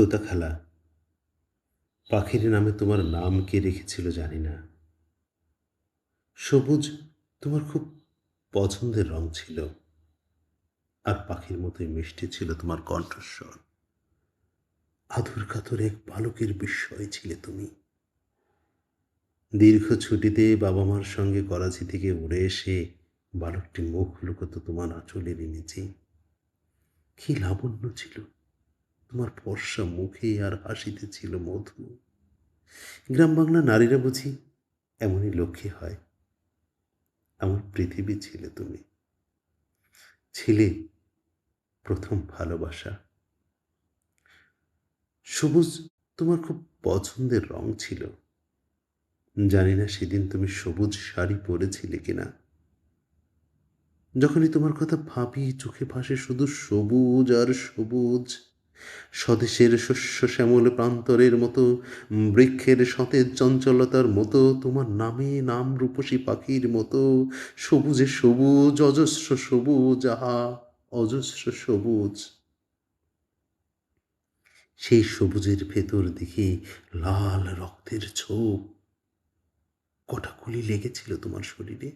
তোতা খালা। পাখির নামে তোমার নাম কে রেখেছিল জানি না। সবুজ তোমার খুব পছন্দের রং ছিল। আর পাখির মতোই মিষ্টি ছিল তোমার কণ্ঠস্বর। আধুর কাতর এক বালকের বিস্ময় ছিলে তুমি। দীর্ঘ ছুটিতে বাবা মার সঙ্গে করাচি থেকে উড়ে এসে বালকটি মুখ লুকোতো তোমার আঁচলের নিচে। কি লাবণ্য ছিল। তোমার ফর্সা মুখে আর হাসিতে ছিল মধু। গ্রাম বাংলা নারীরা বুঝি এমনই লক্ষ্মী হয়। আমার পৃথিবী ছিলে তুমি। ছিলে প্রথম ভালোবাসা। সবুজ তোমার খুব পছন্দের রং ছিল। জানি না সেদিন তুমি সবুজ শাড়ি পরেছিলে কিনা। যখনই তোমার কথা ভাবি চোখে ভাসে শুধু সবুজ আর সবুজ। স্বদেশের শস্য শ্যামল প্রান্তরের মতো বৃক্ষের সতেজ চঞ্চলতার মতো, তোমার নামে নাম রূপসী পাখির মতো, সবুজে সবুজ, অজস্র সবুজ, আহা, অজস্র সবুজ। সেই সবুজের ভেতর দেখি লাল রক্তের ছোপ, কটা গুলি লেগেছিল তোমার শরীরে?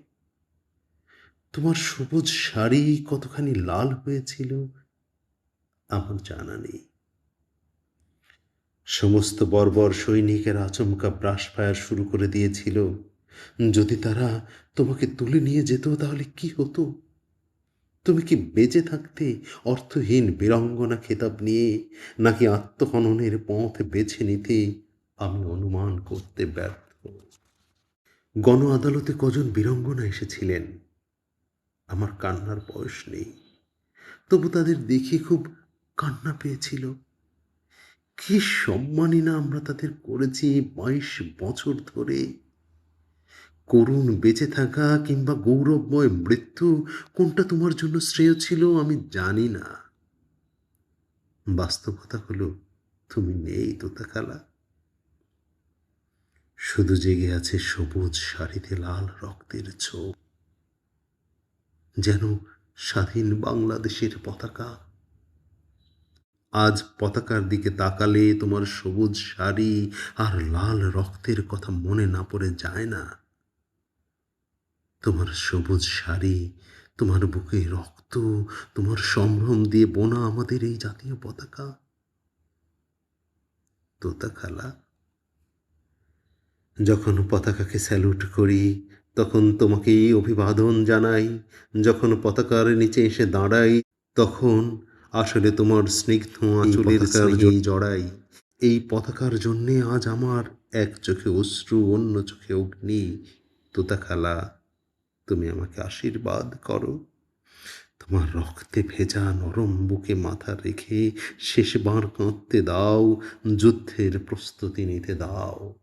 তোমার সবুজ শাড়ি কতখানি লাল হয়েছিল? আমার জানা নেই। সমস্ত বর্বর সৈনিকের আচমকা ব্রাশ ফায়ার শুরু করে দিয়েছিল। যদি তারা তোমাকে তুলে নিয়ে যেত, তাহলে কি হতো? তুমি কি বেঁচে থাকতে অর্থহীন বীরাঙ্গনা খেতাব নিয়ে নাকি আত্মহননের পথ বেছে নিতে আমি অনুমান করতে ব্যর্থ? গণ আদালতে কজন বীরাঙ্গনা এসেছিলেন? আমার কান্নার বয়স নেই। তবু তাদের দেখে খুব কান্না পেয়েছিল। কি সম্মানই না আমরা তাদের করেছি বাইশ বছর ধরে। করুণ বেঁচে থাকা কিংবা গৌরবময় মৃত্যু কোনটা তোমার জন্য শ্রেয় ছিল আমি জানি না। বাস্তবতা হলো, তুমি নেই তোতাকালা। শুধু জেগে আছে সবুজ শাড়িতে লাল রক্তের ছোপ। যেন স্বাধীন বাংলাদেশের পতাকা আজ পতাকার দিকে তাকালে তোমার সবুজ শাড়ি আর লাল রক্তের কথা মনে না পড়ে যায় না। তোমার সবুজ শাড়ি, তোমার বুকে রক্ত, তোমার সম্ভ্রম দিয়ে বোনা আমাদের এই জাতীয় পতাকা। তোতা খালা, যখন পতাকাকে স্যালুট করি, তখন তোমাকেই অভিবাদন জানাই। যখন পতাকার নিচে এসে দাঁড়াই, তখন আসলে তোমার স্নিগ্ধ আঁচলের স্নেহেই জড়াই। এই পতাকার জন্যে আজ আমার এক চোখে অশ্রু অন্য চোখে অগ্নি। তোতা খালা তুমি আমাকে আশীর্বাদ করো। তোমার রক্তে ভেজা নরম বুকে মাথা রেখে শেষবার কাঁদতে দাও। যুদ্ধের প্রস্তুতি নিতে দাও।